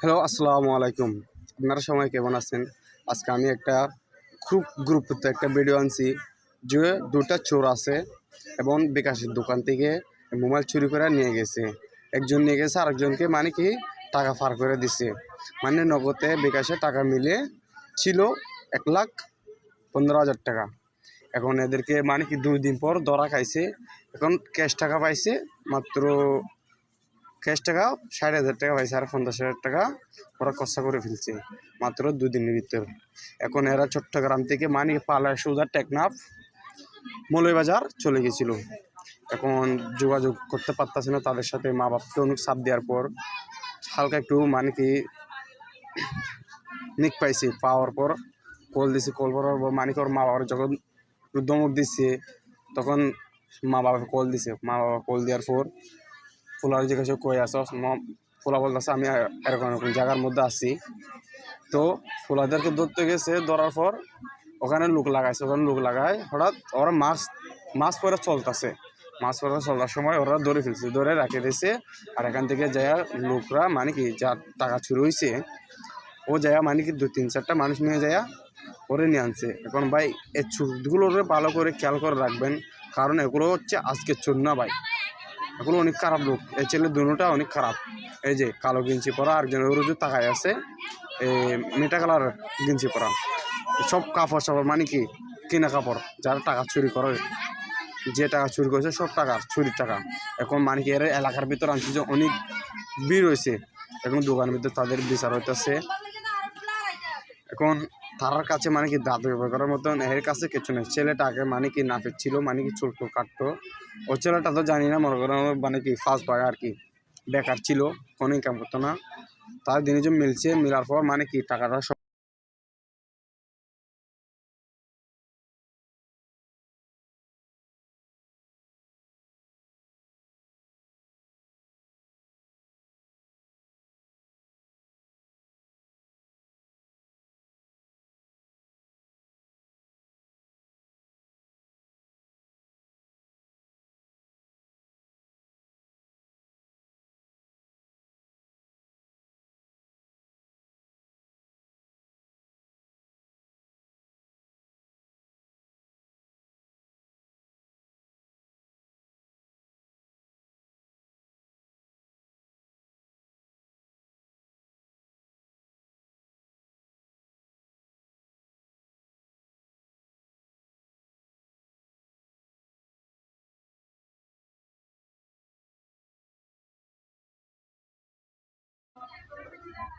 Hello, আসসালামু আলাইকুম। আপনারা সবাই কেমন আছেন? আজকে আমি একটা খুব গুরুত্বপূর্ণ একটা ভিডিও আনছি, যে দুটা চোর আছে এবং বিকাশের দোকান থেকে মোবাইল চুরি করে নিয়ে গেছে। একজন নিয়ে গেছে, আরেকজনকে মানে কি টাকা ফার করে দিছে। মানে নগদে বিকাশে টাকা মিলে ছিল এক লাখ পনেরো হাজার টাকা। এখন এদেরকে মানে কি দুই দিন পর ধরা খাইছে। এখন ক্যাশ টাকা পাইছে, মাত্র ক্যাশ টাকা, ষাট হাজার টাকা পাইছে আর পঞ্চাশ হাজার টাকা ওরা কষ্ট করে ফেলছে, মাত্র দুদিনের ভিতর। এখন এরা চট্টগ্রাম থেকে মানি পালায় সুদা টেকনাফ মৌলবাজার চলে গেছিল। এখন যোগাযোগ করতে পারতেছে না তাদের সাথে, মা বাপকে অনেক চাপ দেওয়ার পর হালকা একটু মানে কি নিক পাইছি, পাওয়ার পর কল দিছি। কল করার পর মানিক ওর মা বাবার যখন দমক দিচ্ছে তখন মা বাবা কল দিছে। মা বাবা কল দেওয়ার পর ফুলার জিজ্ঞাসা কই আছো ফুলা বলতেছে, আমি এরকম এরকম জায়গার মধ্যে আছি। তো ফুলাদেরকে ধরতে গেছে, ধরার পর ওখানে লোক লাগাইছে, ওখানে লোক লাগায়, হঠাৎ ওরা মাছ মাছ পরে চলতেছে। মাছ পরে চলার সময় ওরা ধরে ফেলছে, ধরে রাখে দিয়েছে, আর এখান থেকে যায় লোকরা মানে কি, যা টাকা চুরি হয়েছে ও যায় মানে কি দু তিন চারটা মানুষ নিয়ে যায় ওরে নিয়ে আনছে। এখন ভাই, এই চুরগুলোরে ভালো করে খেয়াল করে রাখবেন, কারণ এগুলো হচ্ছে আজকের চোর না ভাই। এগুলো অনেক খারাপ লোক। এই ছেলে দুটা অনেক খারাপ। এই যে কালো গেঞ্জি পরা আর আরেকজনের রোজু তাকায় আছে মেটা কালার গেঞ্জি পরা। সব কাপড় সাপড় মানে কি? কিনা কাপড়। যারা টাকা চুরি করে, যে টাকা চুরি করেছে সব টাকা, চুরির টাকা। এখন মানে কি, এর এলাকার ভিতর আনছে যে অনেক ভিড় হয়েছে। এখন দোকানের ভিতর তাদের বিচার হইতেছে। এখন তার কাছে মানে কি দাঁত ব্যবহার করার মতন? এর কাছে কিছু নেই। ছেলেটাকে মানে কি নাফের ছিল মানে কি চুল কাটতো। ও ছেলেটা তো জানি না, মনে করেন মানে কি ফার্স্ট পায় আর কি বেকার ছিল, কোনো ইনকাম করতো না। তার দিনে যে মিলছে, মিলার পর মানে কি টাকাটা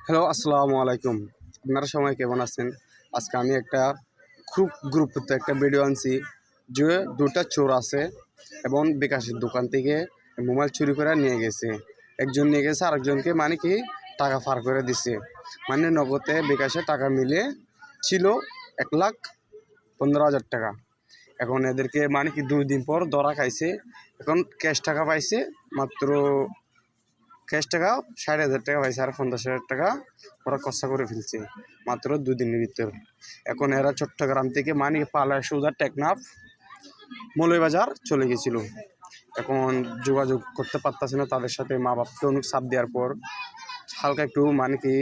হ্যালো, আসসালামু আলাইকুম। আপনারা সবাই কেমন আছেন? আজকে আমি একটা খুব গুরুত্বপূর্ণ একটা ভিডিও আনছি, যে দুটা চোর আছে এবং বিকাশের দোকান থেকে মোবাইল চুরি করে নিয়ে গেছে। একজন নিয়ে গেছে, আরেকজনকে মানে কি টাকা ফার করে দিছে। মানে নগদে বিকাশে টাকা মিলে ছিল এক লাখ পনেরো হাজার টাকা। এখন এদেরকে মানে কি দুই দিন পর ধরা খাইছে। এখন ক্যাশ টাকা পাইছে মাত্র ক্যাশ টাকা, ষাট হাজার টাকা পাইছে আর পঞ্চাশ হাজার টাকা ওরা কষ্ট করে ফেলছে, মাত্র দুদিনের ভিতর। এখন এরা চট্টগ্রাম থেকে মানে পালায় সুদা টেকনাফ মৌলবাজার চলে গেছিল। এখন যোগাযোগ করতে পারতেছে না তাদের সাথে, মা বাপকে অনেক চাপ দেওয়ার পর, হালকা একটু মানে কি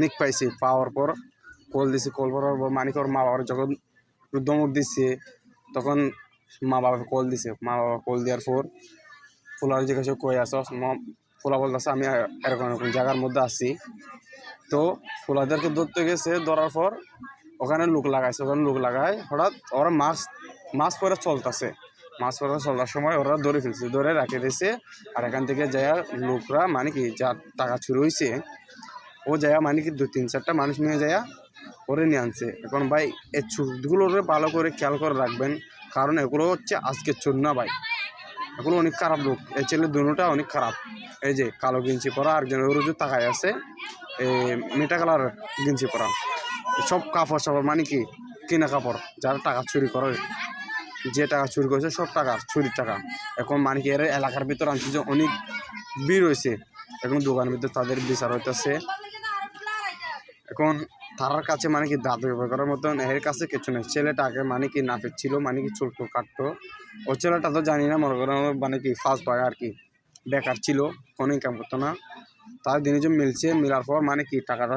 নিক পাইছি, পাওয়ার পর কল দিছি কল করার পর মানে ওর মা বাবার যখন দমক দিচ্ছে তখন মা বাবা কল দিছে। মা বাবা কল দেওয়ার পর ফুলার জিজ্ঞাসা কই আছো? ফুলা বলতেছে, আমি এরকম এরকম জায়গার মধ্যে আছি। তো ফুলাদেরকে ধরতে গেছে, ধরার পর ওখানে লোক লাগাইছে, ওখানে লোক লাগায়, হঠাৎ ওরা মাছ মাছ পরে চলতেছে। মাছ পরে চলার সময় ওরা ধরে ফেলছে, ধরে রাখে দিয়েছে, আর এখান থেকে যায় লোকরা মানে কি যার টাকা চুরি হয়েছে ও যায় মানে কি দু তিন চারটা মানুষ নিয়ে যায় ওরে নিয়ে আনছে। এখন ভাই, এই চুরগুলোরে ভালো করে খেয়াল করে রাখবেন, কারণ এগুলো হচ্ছে আজকের চোর না ভাই। এগুলো অনেক খারাপ লোক। এই ছেলে দুটা অনেক খারাপ। এই যে কালো গেঞ্জি পরা আরেকজন রোজু তাকায় আছে মেটা কালার গেঞ্জি পরা। সব কাপড় সাপড় মানে কি, কিনা কাপড়, যারা টাকা চুরি করে, যে টাকা চুরি করেছে সব টাকা, চুরির টাকা। এখন মানে কি, এর এলাকার ভিতর আনছে যে অনেক ভিড় হয়েছে। এখন দোকানের ভিতর তাদের বিচার হইতেছে। এখন তার কাছে মানে কি দাঁত ব্যবহার করার মতন, এর কাছে কিছু নেই। ছেলেটাকে মানে কি নাফের ছিল মানে কি চুল কাটতো। ও ছেলেটা তো জানি না, মনে করো মানে কি ফার্স্ট পায় আর কি বেকার ছিল, কোনো ইনকাম করতো না। তার দিনে যে মিলছে, মিলার পর মানে কি টাকাটা